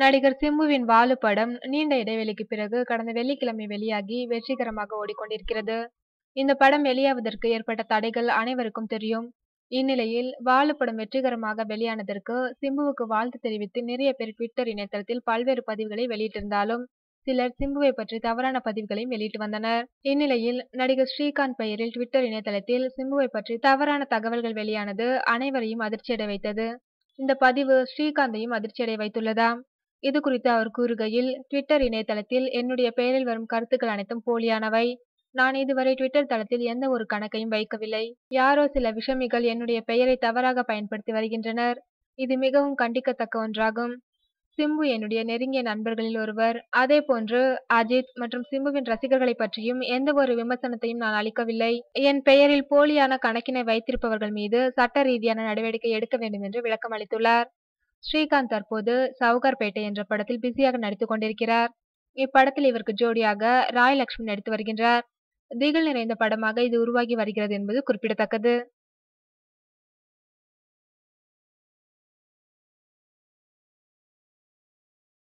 நடிகர் சிம்புவின் வாலு படம் நீண்ட இடைவெளிக்கு பிறகு கடந்த வெள்ளிக்கிழமை வெளியாகி வெற்றிகரமாக ஓடிக்கொண்டிருக்கிறது. இந்த படம் வெளியாவதற்கு ஏற்பட்ட தடைகள் அனைவருக்கும் தெரியும். இந்நிலையில் வாலு படம் வெற்றிகரமாக வெளியானதற்கு சிம்புவுக்கு வாழ்த்து தெரிவித்து நிறைய பேர் ட்விட்டர் இணையதளத்தில் பல்வேறு பதிவுகளை வெளியிட்டிருந்தாலும் சிலர் சிம்புவை பற்றி தவறான பதிவுகளையும் வெளியிட்டு வந்தனர். இந்நிலையில் நடிகர் ஸ்ரீகாந்த் பெயரில் ட்விட்டர் இணையதளத்தில் சிம்புவை பற்றி தவறான தகவல்கள் வெளியானது அனைவரையும் அதிர்ச்சியடை வைத்தது. இந்த பதிவு ஸ்ரீகாந்தையும் அதிர்ச்சியடை வைத்துள்ளதாம். இது குறித்து அவர் கூறுகையில் ட்விட்டர் இணையதளத்தில் என்னுடைய பெயரில் வரும் கருத்துக்கள் அனைத்தும் போலியானவை. நான் இதுவரை ட்விட்டர் தளத்தில் எந்த ஒரு கணக்கையும் வைக்கவில்லை. யாரோ சில விஷமிகள் என்னுடைய பெயரை தவறாக பயன்படுத்தி வருகின்றனர். இது மிகவும் கண்டிக்கத்தக்க ஒன்றாகும். சிம்பு என்னுடைய நெருங்கிய நண்பர்களில் ஒருவர். அதே போன்று அஜித் மற்றும் சிம்புவின் ரசிகர்களை பற்றியும் எந்த ஒரு விமர்சனத்தையும் நான் அளிக்கவில்லை. என் பெயரில் போலியான கணக்கினை வைத்திருப்பவர்கள் மீது சட்ட ரீதியான நடவடிக்கை எடுக்க வேண்டும் என்று விளக்கம் அளித்துள்ளார் ஸ்ரீகாந்த் தற்போது சவுகார்பேட்டை என்ற படத்தில் பிஸியாக நடித்துக் கொண்டிருக்கிறார். இப்படத்தில் இவருக்கு ஜோடியாக ராய் லக்ஷ்மி நடித்து வருகின்றார். திகில் நிறைந்த படமாக இது உருவாகி வருகிறது என்பது குறிப்பிடத்தக்கது.